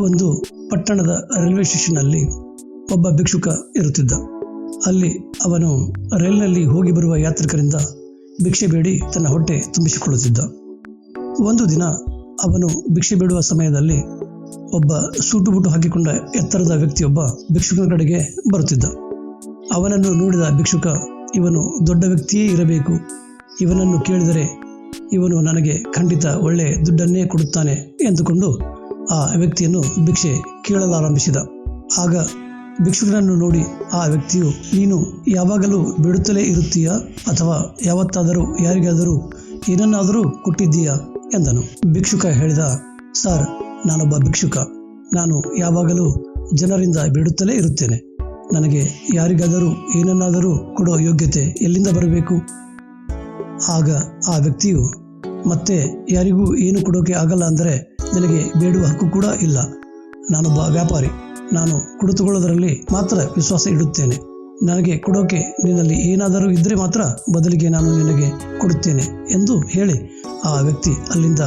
ಒಂದು ಪಟ್ಟಣದ ರೈಲ್ವೆ ಸ್ಟೇಷನ್ನಲ್ಲಿ ಒಬ್ಬ ಭಿಕ್ಷುಕ ಇರುತ್ತಿದ್ದ. ಅಲ್ಲಿ ಅವನು ರೈಲಿನಲ್ಲಿ ಹೋಗಿ ಬರುವ ಯಾತ್ರಿಕರಿಂದ ಭಿಕ್ಷೆ ಬೇಡಿ ತನ್ನ ಹೊಟ್ಟೆ ತುಂಬಿಸಿಕೊಳ್ಳುತ್ತಿದ್ದ. ಒಂದು ದಿನ ಅವನು ಭಿಕ್ಷೆ ಬೇಡುವ ಸಮಯದಲ್ಲಿ ಒಬ್ಬ ಸೂಟು ಬುಟ್ಟು ಹಾಕಿಕೊಂಡ ಎತ್ತರದ ವ್ಯಕ್ತಿಯೊಬ್ಬ ಭಿಕ್ಷುಕನ ಕಡೆಗೆ ಬರುತ್ತಿದ್ದ. ಅವನನ್ನು ನೋಡಿದ ಭಿಕ್ಷುಕ, ಇವನು ದೊಡ್ಡ ವ್ಯಕ್ತಿಯೇ ಇರಬೇಕು. ಇವನನ್ನು ಕೇಳಿದರೆ ಇವನು ನನಗೆ ಖಂಡಿತ ಒಳ್ಳೆ ದುಡ್ಡನ್ನೇ ಕೊಡುತ್ತಾನೆ ಎಂದುಕೊಂಡು ಆ ವ್ಯಕ್ತಿಯನ್ನು ಭಿಕ್ಷೆ ಕೇಳಲಾರಂಭಿಸಿದ. ಆಗ ಭಿಕ್ಷುಕನನ್ನು ನೋಡಿ ಆ ವ್ಯಕ್ತಿಯು, ನೀನು ಯಾವಾಗಲೂ ಬಿಡುತ್ತಲೇ ಇರುತ್ತೀಯಾ? ಅಥವಾ ಯಾವತ್ತಾದರೂ ಯಾರಿಗಾದರೂ ಏನನ್ನಾದರೂ ಕೊಟ್ಟಿದ್ದೀಯಾ? ಎಂದನು. ಭಿಕ್ಷುಕ ಹೇಳಿದ, ಸರ್, ನಾನೊಬ್ಬ ಭಿಕ್ಷುಕ. ನಾನು ಯಾವಾಗಲೂ ಜನರಿಂದ ಬಿಡುತ್ತಲೇ ಇರುತ್ತೇನೆ. ನನಗೆ ಯಾರಿಗಾದರೂ ಏನನ್ನಾದರೂ ಕೊಡೋ ಯೋಗ್ಯತೆ ಎಲ್ಲಿಂದ ಬರಬೇಕು? ಆಗ ಆ ವ್ಯಕ್ತಿಯು, ಮತ್ತೆ ಯಾರಿಗೂ ಏನು ಕೊಡೋಕೆ ಆಗಲ್ಲ ಅಂದರೆ ನನಗೆ ಬೇಡುವ ಹಕ್ಕು ಕೂಡ ಇಲ್ಲ. ನಾನೊಬ್ಬ ವ್ಯಾಪಾರಿ. ನಾನು ಕುಳಿತುಕೊಳ್ಳೋದರಲ್ಲಿ ಮಾತ್ರ ವಿಶ್ವಾಸ ಇಡುತ್ತೇನೆ. ನನಗೆ ಕೊಡೋಕೆ ನಿನ್ನಲ್ಲಿ ಏನಾದರೂ ಇದ್ದರೆ ಮಾತ್ರ ಬದಲಿಗೆ ನಾನು ನಿನಗೆ ಕೊಡುತ್ತೇನೆ ಎಂದು ಹೇಳಿ ಆ ವ್ಯಕ್ತಿ ಅಲ್ಲಿಂದ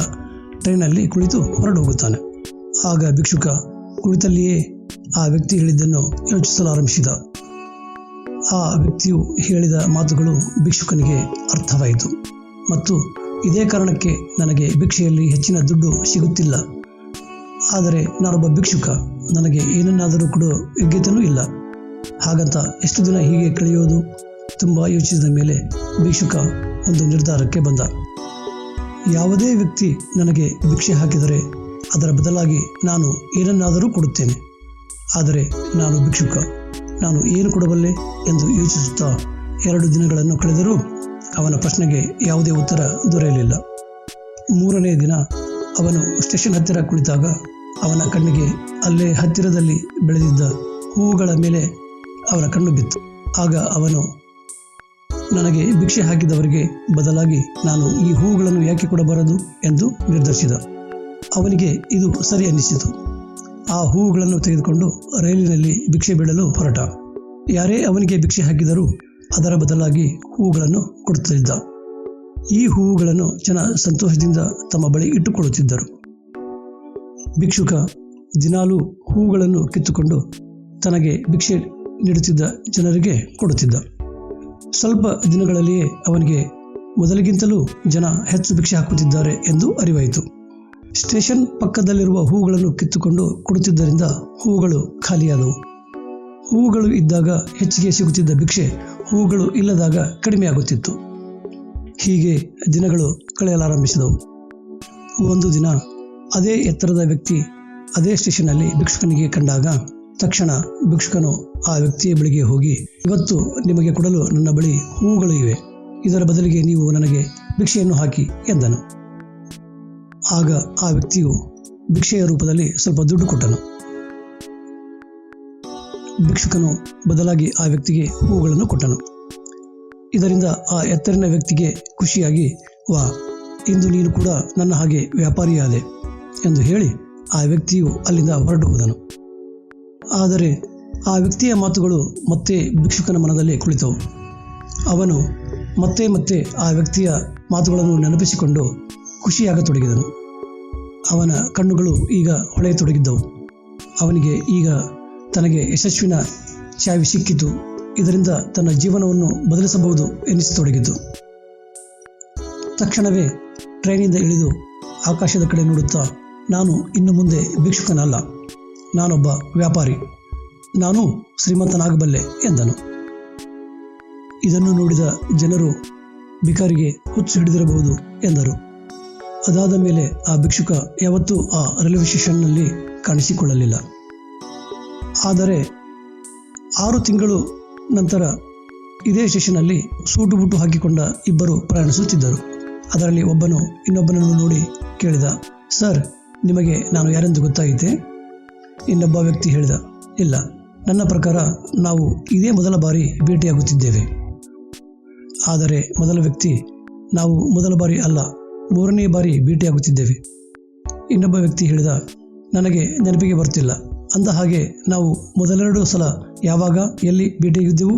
ಟ್ರೈನಲ್ಲಿ ಕುಳಿತು ಹೊರಡು ಹೋಗುತ್ತಾನೆ ಆಗ ಭಿಕ್ಷುಕ ಕುಳಿತಲ್ಲಿಯೇ ಆ ವ್ಯಕ್ತಿ ಹೇಳಿದ್ದನ್ನು ಯೋಚಿಸಲಾರಂಭಿಸಿದ. ಆ ವ್ಯಕ್ತಿಯು ಹೇಳಿದ ಮಾತುಗಳು ಭಿಕ್ಷುಕನಿಗೆ ಅರ್ಥವಾಯಿತು. ಮತ್ತು ಇದೇ ಕಾರಣಕ್ಕೆ ನನಗೆ ಭಿಕ್ಷೆಯಲ್ಲಿ ಹೆಚ್ಚಿನ ದುಡ್ಡು ಸಿಗುತ್ತಿಲ್ಲ. ಆದರೆ ನಾನೊಬ್ಬ ಭಿಕ್ಷುಕ, ನನಗೆ ಏನನ್ನಾದರೂ ಕೊಡೋ ಯೋಗ್ಯತೆಯೂ ಇಲ್ಲ. ಹಾಗಂತ ಎಷ್ಟು ದಿನ ಹೀಗೆ ಕಳೆಯೋದು ತುಂಬ ಯೋಚಿಸಿದ ಮೇಲೆ ಭಿಕ್ಷುಕ ಒಂದು ನಿರ್ಧಾರಕ್ಕೆ ಬಂದ. ಯಾವುದೇ ವ್ಯಕ್ತಿ ನನಗೆ ಭಿಕ್ಷೆ ಹಾಕಿದರೆ ಅದರ ಬದಲಾಗಿ ನಾನು ಏನನ್ನಾದರೂ ಕೊಡುತ್ತೇನೆ. ಆದರೆ ನಾನು ಭಿಕ್ಷುಕ, ನಾನು ಏನು ಕೊಡಬಲ್ಲೆ ಎಂದು ಯೋಚಿಸುತ್ತಾ ಎರಡು ದಿನಗಳನ್ನು ಕಳೆದರೂ ಅವನ ಪ್ರಶ್ನೆಗೆ ಯಾವುದೇ ಉತ್ತರ ದೊರೆಯಲಿಲ್ಲ. ಮೂರನೇ ದಿನ ಅವನು ಸ್ಟೇಷನ್ ಹತ್ತಿರ ಕುಳಿತಾಗ ಅವನ ಕಣ್ಣಿಗೆ ಅಲ್ಲೇ ಹತ್ತಿರದಲ್ಲಿ ಬೆಳೆದಿದ್ದ ಹೂವುಗಳ ಮೇಲೆ ಅವನ ಕಣ್ಣು ಬಿತ್ತು. ಆಗ ಅವನು, ನನಗೆ ಭಿಕ್ಷೆ ಹಾಕಿದವರಿಗೆ ಬದಲಾಗಿ ನಾನು ಈ ಹೂವುಗಳನ್ನು ಯಾಕೆ ಕೊಡಬಾರದು? ಎಂದು ನಿರ್ಧರಿಸಿದ. ಅವನಿಗೆ ಇದು ಸರಿ ಅನ್ನಿಸಿತು. ಆ ಹೂವುಗಳನ್ನು ತೆಗೆದುಕೊಂಡು ರೈಲಿನಲ್ಲಿ ಭಿಕ್ಷೆ ಬೀಳಲು ಹೊರಟ. ಯಾರೇ ಅವನಿಗೆ ಭಿಕ್ಷೆ ಹಾಕಿದರೂ ಅದರ ಬದಲಾಗಿ ಹೂವುಗಳನ್ನು ಕೊಡುತ್ತಿದ್ದ. ಈ ಹೂವುಗಳನ್ನು ಜನ ಸಂತೋಷದಿಂದ ತಮ್ಮ ಬಳಿ ಇಟ್ಟುಕೊಳ್ಳುತ್ತಿದ್ದರು. ಭಿಕ್ಷುಕ ದಿನಾಲೂ ಹೂವುಗಳನ್ನು ಕಿತ್ತುಕೊಂಡು ತನಗೆ ಭಿಕ್ಷೆ ನೀಡುತ್ತಿದ್ದ ಜನರಿಗೆ ಕೊಡುತ್ತಿದ್ದ. ಸ್ವಲ್ಪ ದಿನಗಳಲ್ಲಿಯೇ ಅವನಿಗೆ ಮೊದಲಿಗಿಂತಲೂ ಜನ ಹೆಚ್ಚು ಭಿಕ್ಷೆ ಹಾಕುತ್ತಿದ್ದಾರೆ ಎಂದು ಅರಿವಾಯಿತು. ಸ್ಟೇಷನ್ ಪಕ್ಕದಲ್ಲಿರುವ ಹೂಗಳನ್ನು ಕಿತ್ತುಕೊಂಡು ಕೊಡುತ್ತಿದ್ದರಿಂದ ಹೂವುಗಳು ಖಾಲಿಯಾದವು. ಹೂವುಗಳು ಇದ್ದಾಗ ಹೆಚ್ಚಿಗೆ ಸಿಗುತ್ತಿದ್ದ ಭಿಕ್ಷೆ ಹೂವುಗಳು ಇಲ್ಲದಾಗ ಕಡಿಮೆಯಾಗುತ್ತಿತ್ತು ಹೀಗೆ ದಿನಗಳು ಕಳೆಯಲಾರಂಭಿಸಿದವು. ಒಂದು ದಿನ ಅದೇ ಎತ್ತರದ ವ್ಯಕ್ತಿ ಅದೇ ಸ್ಟೇಷನ್ನಲ್ಲಿ ಭಿಕ್ಷುಕನಿಗೆ ಕಂಡಾಗ ತಕ್ಷಣ ಭಿಕ್ಷುಕನು ಆ ವ್ಯಕ್ತಿಯ ಬಳಿಗೆ ಹೋಗಿ, ಇವತ್ತು ನಿಮಗೆ ಕೊಡಲು ನನ್ನ ಬಳಿ ಹೂವುಗಳು ಇವೆ. ಇದರ ಬದಲಿಗೆ ನೀವು ನನಗೆ ಭಿಕ್ಷೆಯನ್ನು ಹಾಕಿ ಎಂದನು. ಆಗ ಆ ವ್ಯಕ್ತಿಯು ಭಿಕ್ಷೆಯ ರೂಪದಲ್ಲಿ ಸ್ವಲ್ಪ ದುಡ್ಡು ಕೊಟ್ಟನು. ಭಿಕ್ಷುಕನು ಬದಲಾಗಿ ಆ ವ್ಯಕ್ತಿಗೆ ಹೂಗಳನ್ನು ಕೊಟ್ಟನು. ಇದರಿಂದ ಆ ಎತ್ತರಿನ ವ್ಯಕ್ತಿಗೆ ಖುಷಿಯಾಗಿ, ವಾ, ಇಂದು ನೀನು ಕೂಡ ನನ್ನ ಹಾಗೆ ವ್ಯಾಪಾರಿಯಾದೆ ಎಂದು ಹೇಳಿ ಆ ವ್ಯಕ್ತಿಯು ಅಲ್ಲಿಂದ ಹೊರಟು ಹೋದನು. ಆದರೆ ಆ ವ್ಯಕ್ತಿಯ ಮಾತುಗಳು ಮತ್ತೆ ಭಿಕ್ಷುಕನ ಮನದಲ್ಲಿ ಕುಳಿತವು ಅವನು ಮತ್ತೆ ಮತ್ತೆ ಆ ವ್ಯಕ್ತಿಯ ಮಾತುಗಳನ್ನು ನೆನಪಿಸಿಕೊಂಡು ಖುಷಿಯಾಗತೊಡಗಿದನು. ಅವನ ಕಣ್ಣುಗಳು ಈಗ ಹೊಳೆಯತೊಡಗಿದ್ದವು. ಅವನಿಗೆ ಈಗ ತನಗೆ ಯಶಸ್ವಿನ ಚಾವಿ ಸಿಕ್ಕಿತು ಇದರಿಂದ ತನ್ನ ಜೀವನವನ್ನು ಬದಲಿಸಬಹುದು ಎನಿಸತೊಡಗಿದ್ದು. ತಕ್ಷಣವೇ ಟ್ರೈನಿಂದ ಇಳಿದು ಆಕಾಶದ ಕಡೆ ನೋಡುತ್ತಾ ನಾನು ಇನ್ನು ಮುಂದೆ ಭಿಕ್ಷುಕನಲ್ಲ. ನಾನೊಬ್ಬ ವ್ಯಾಪಾರಿ. ನಾನು ಶ್ರೀಮಂತನಾಗಬಲ್ಲೆ ಎಂದನು. ಇದನ್ನು ನೋಡಿದ ಜನರು ಬಿಕಾರಿಗೆ ಹುಚ್ಚು ಹಿಡಿದಿರಬಹುದು ಎಂದರು. ಅದಾದ ಮೇಲೆ ಆ ಭಿಕ್ಷುಕ ಯಾವತ್ತೂ ಆ ರೈಲ್ವೆ ಸ್ಟೇಷನ್ನಲ್ಲಿ ಕಾಣಿಸಿಕೊಳ್ಳಲಿಲ್ಲ. ಆದರೆ ಆರು ತಿಂಗಳು ನಂತರ ಇದೇ ಸ್ಟೇಷನ್ನಲ್ಲಿ ಸೂಟು ಬುಟ್ಟು ಹಾಕಿಕೊಂಡ ಇಬ್ಬರು ಪ್ರಯಾಣಿಸುತ್ತಿದ್ದರು. ಅದರಲ್ಲಿ ಒಬ್ಬನು ಇನ್ನೊಬ್ಬನನ್ನು ನೋಡಿ ಕೇಳಿದ, ಸರ್, ನಿಮಗೆ ನಾನು ಯಾರೆಂದು ಗೊತ್ತಾಯಿತೆ? ಇನ್ನೊಬ್ಬ ವ್ಯಕ್ತಿ ಹೇಳಿದ, ಇಲ್ಲ, ನನ್ನ ಪ್ರಕಾರ ನಾವು ಇದೇ ಮೊದಲ ಬಾರಿ ಭೇಟಿಯಾಗುತ್ತಿದ್ದೇವೆ. ಆದರೆ ಮೊದಲ ವ್ಯಕ್ತಿ ನಾವು ಮೊದಲ ಬಾರಿ ಅಲ್ಲ, ಮೂರನೇ ಬಾರಿ ಭೇಟಿಯಾಗುತ್ತಿದ್ದೇವೆ. ಇನ್ನೊಬ್ಬ ವ್ಯಕ್ತಿ ಹೇಳಿದ, ನನಗೆ ನೆನಪಿಗೆ ಬರ್ತಿಲ್ಲ. ಅಂದ ಹಾಗೆ ನಾವು ಮೊದಲೆರಡು ಸಲ ಯಾವಾಗ, ಎಲ್ಲಿ ಭೇಟಿಯಾಗಿದ್ದೆವು?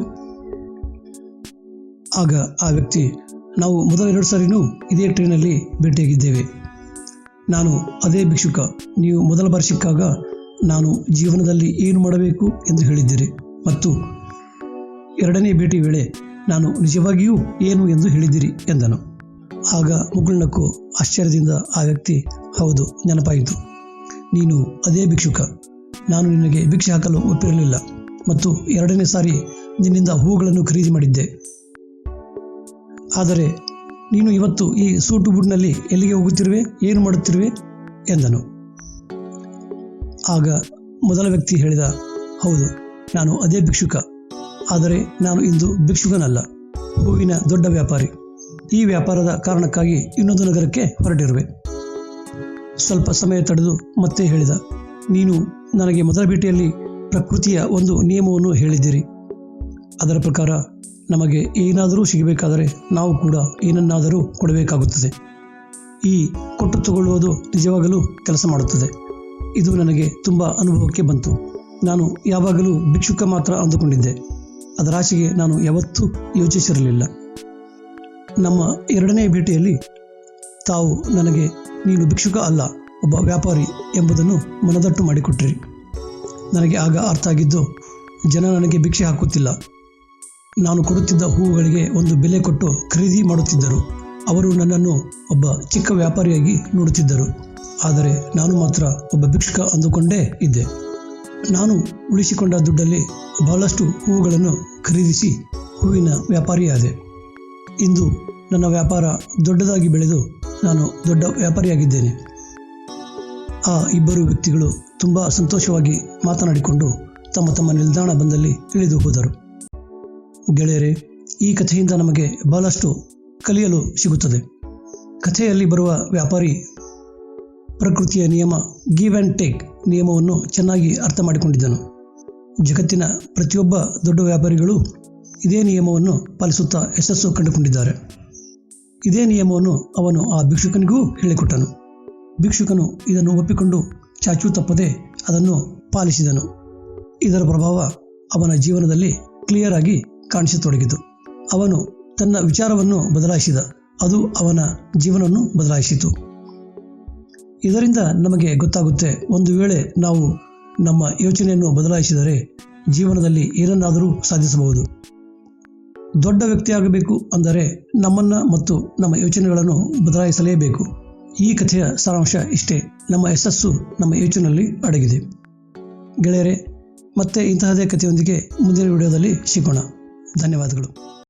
ಆಗ ಆ ವ್ಯಕ್ತಿ, ನಾವು ಮೊದಲ ಎರಡು ಸಾರಿನೂ ಇದೇ ಟ್ರೈನಲ್ಲಿ ಭೇಟಿಯಾಗಿದ್ದೇವೆ. ನಾನು ಅದೇ ಭಿಕ್ಷುಕ, ನೀವು ಮೊದಲ ಬಾರಿ ಸಿಕ್ಕಾಗ ನಾನು ಜೀವನದಲ್ಲಿ ಏನು ಮಾಡಬೇಕು ಎಂದು ಹೇಳಿದ್ದೀರಿ. ಮತ್ತು ಎರಡನೇ ಭೇಟಿ ವೇಳೆ ನಾನು ನಿಜವಾಗಿಯೂ ಏನು ಎಂದು ಹೇಳಿದ್ದೀರಿ ಎಂದನು. ಆಗ ಮುಗುಳ್ನಕ್ಕೂ ಆಶ್ಚರ್ಯದಿಂದ ಆ ವ್ಯಕ್ತಿ, ಹೌದು, ನೆನಪಾಯಿತು. ನೀನು ಅದೇ ಭಿಕ್ಷುಕ. ನಾನು ನಿನಗೆ ಭಿಕ್ಷೆ ಹಾಕಲು ಒಪ್ಪಿರಲಿಲ್ಲ ಮತ್ತು ಎರಡನೇ ಸಾರಿ ನಿನ್ನಿಂದ ಹೂಗಳನ್ನು ಖರೀದಿ ಮಾಡಿದ್ದೆ. ಆದರೆ ನೀನು ಇವತ್ತು ಈ ಸೂಟು ಬುಡ್ನಲ್ಲಿ ಎಲ್ಲಿಗೆ ಹೋಗುತ್ತಿರುವೆ, ಏನು ಮಾಡುತ್ತಿರುವೆ ಎಂದನು. ಆಗ ಮೊದಲ ವ್ಯಕ್ತಿ ಹೇಳಿದ, ಹೌದು, ನಾನು ಅದೇ ಭಿಕ್ಷುಕ, ಆದರೆ ನಾನು ಇಂದು ಭಿಕ್ಷುಕನಲ್ಲ, ಹೂವಿನ ದೊಡ್ಡ ವ್ಯಾಪಾರಿ. ಈ ವ್ಯಾಪಾರದ ಕಾರಣಕ್ಕಾಗಿ ಇನ್ನೊಂದು ನಗರಕ್ಕೆ ಹೊರಟಿರುವೆ. ಸ್ವಲ್ಪ ಸಮಯ ತಡೆದು ಮತ್ತೆ ಹೇಳಿದ, ನೀನು ನನಗೆ ಮೊದಲ ಭೇಟಿಯಲ್ಲಿ ಪ್ರಕೃತಿಯ ಒಂದು ನಿಯಮವನ್ನು ಹೇಳಿದ್ದೀರಿ. ಅದರ ಪ್ರಕಾರ ನಮಗೆ ಏನಾದರೂ ಸಿಗಬೇಕಾದರೆ ನಾವು ಕೂಡ ಏನನ್ನಾದರೂ ಕೊಡಬೇಕಾಗುತ್ತದೆ. ಈ ಕೊಟ್ಟು ತಗೊಳ್ಳುವುದು ನಿಜವಾಗಲೂ ಕೆಲಸ ಮಾಡುತ್ತದೆ. ಇದು ನನಗೆ ತುಂಬ ಅನುಭವಕ್ಕೆ ಬಂತು. ನಾನು ಯಾವಾಗಲೂ ಭಿಕ್ಷುಕ ಮಾತ್ರ ಅಂದುಕೊಂಡಿದ್ದೆ. ಅದರಾಚೆಗೆ ನಾನು ಯಾವತ್ತೂ ಯೋಚಿಸಿರಲಿಲ್ಲ. ನಮ್ಮ ಎರಡನೇ ಭೇಟಿಯಲ್ಲಿ ತಾವು ನನಗೆ, ನೀನು ಭಿಕ್ಷುಕ ಅಲ್ಲ, ಒಬ್ಬ ವ್ಯಾಪಾರಿ ಎಂಬುದನ್ನು ಮನದಟ್ಟು ಮಾಡಿಕೊಟ್ಟಿರಿ. ನನಗೆ ಆಗ ಅರ್ಥ ಆಗಿದ್ದು, ಜನ ನನಗೆ ಭಿಕ್ಷೆ ಹಾಕುತ್ತಿಲ್ಲ. ನಾನು ಕೊಡುತ್ತಿದ್ದ ಹೂವುಗಳಿಗೆ ಒಂದು ಬೆಲೆ ಕೊಟ್ಟು ಖರೀದಿ ಮಾಡುತ್ತಿದ್ದರು. ಅವರು ನನ್ನನ್ನು ಒಬ್ಬ ಚಿಕ್ಕ ವ್ಯಾಪಾರಿಯಾಗಿ ನೋಡುತ್ತಿದ್ದರು. ಆದರೆ ನಾನು ಮಾತ್ರ ಒಬ್ಬ ಭಿಕ್ಷುಕ ಅಂದುಕೊಂಡೇ ಇದ್ದೆ. ನಾನು ಉಳಿಸಿಕೊಂಡ ದುಡ್ಡಲ್ಲಿ ಬಹಳಷ್ಟು ಹೂವುಗಳನ್ನು ಖರೀದಿಸಿ ಹೂವಿನ ವ್ಯಾಪಾರಿಯಾದೆ. ಇಂದು ನನ್ನ ವ್ಯಾಪಾರ ದೊಡ್ಡದಾಗಿ ಬೆಳೆದು ನಾನು ದೊಡ್ಡ ವ್ಯಾಪಾರಿಯಾಗಿದ್ದೇನೆ. ಆ ಇಬ್ಬರು ವ್ಯಕ್ತಿಗಳು ತುಂಬ ಸಂತೋಷವಾಗಿ ಮಾತನಾಡಿಕೊಂಡು ತಮ್ಮ ತಮ್ಮ ನಿಲ್ದಾಣ ಬಂದಲ್ಲಿ ಇಳಿದು ಹೋದರು. ಗೆಳೆಯರೇ, ಈ ಕಥೆಯಿಂದ ನಮಗೆ ಬಹಳಷ್ಟು ಕಲಿಯಲು ಸಿಗುತ್ತದೆ. ಕಥೆಯಲ್ಲಿ ಬರುವ ವ್ಯಾಪಾರಿ ಪ್ರಕೃತಿಯ ನಿಯಮ ಗಿವ್ ಆ್ಯಂಡ್ ಟೇಕ್ ನಿಯಮವನ್ನು ಚೆನ್ನಾಗಿ ಅರ್ಥ ಮಾಡಿಕೊಂಡಿದ್ದನು. ಜಗತ್ತಿನ ಪ್ರತಿಯೊಬ್ಬ ದೊಡ್ಡ ವ್ಯಾಪಾರಿಗಳು ಇದೇ ನಿಯಮವನ್ನು ಪಾಲಿಸುತ್ತಾ ಯಶಸ್ಸು ಕಂಡುಕೊಂಡಿದ್ದಾರೆ. ಇದೇ ನಿಯಮವನ್ನು ಅವನು ಆ ಭಿಕ್ಷುಕನಿಗೂ ಹೇಳಿಕೊಟ್ಟನು. ಭಿಕ್ಷುಕನು ಇದನ್ನು ಒಪ್ಪಿಕೊಂಡು ಚಾಚೂ ತಪ್ಪದೆ ಅದನ್ನು ಪಾಲಿಸಿದನು. ಇದರ ಪ್ರಭಾವ ಅವನ ಜೀವನದಲ್ಲಿ ಕ್ಲಿಯರ್ ಆಗಿ ಕಾಣಿಸತೊಡಗಿತು. ಅವನು ತನ್ನ ವಿಚಾರವನ್ನು ಬದಲಾಯಿಸಿದ. ಅದು ಅವನ ಜೀವನವನ್ನು ಬದಲಾಯಿಸಿತು. ಇದರಿಂದ ನಮಗೆ ಗೊತ್ತಾಗುತ್ತೆ, ಒಂದು ವೇಳೆ ನಾವು ನಮ್ಮ ಯೋಚನೆಯನ್ನು ಬದಲಾಯಿಸಿದರೆ ಜೀವನದಲ್ಲಿ ಏನನ್ನಾದರೂ ಸಾಧಿಸಬಹುದು. ದೊಡ್ಡ ವ್ಯಕ್ತಿಯಾಗಬೇಕು ಅಂದರೆ ನಮ್ಮನ್ನು ಮತ್ತು ನಮ್ಮ ಯೋಚನೆಗಳನ್ನು ಬದಲಾಯಿಸಲೇಬೇಕು. ಈ ಕಥೆಯ ಸಾರಾಂಶ ಇಷ್ಟೇ. ನಮ್ಮ ಯಶಸ್ಸು ನಮ್ಮ ಯೋಚನೆಯಲ್ಲಿ ಅಡಗಿದೆ. ಗೆಳೆಯರೆ, ಮತ್ತೆ ಇಂತಹದೇ ಕಥೆಯೊಂದಿಗೆ ಮುಂದಿನ ವಿಡಿಯೋದಲ್ಲಿ ಸಿಗೋಣ. ಧನ್ಯವಾದಗಳು.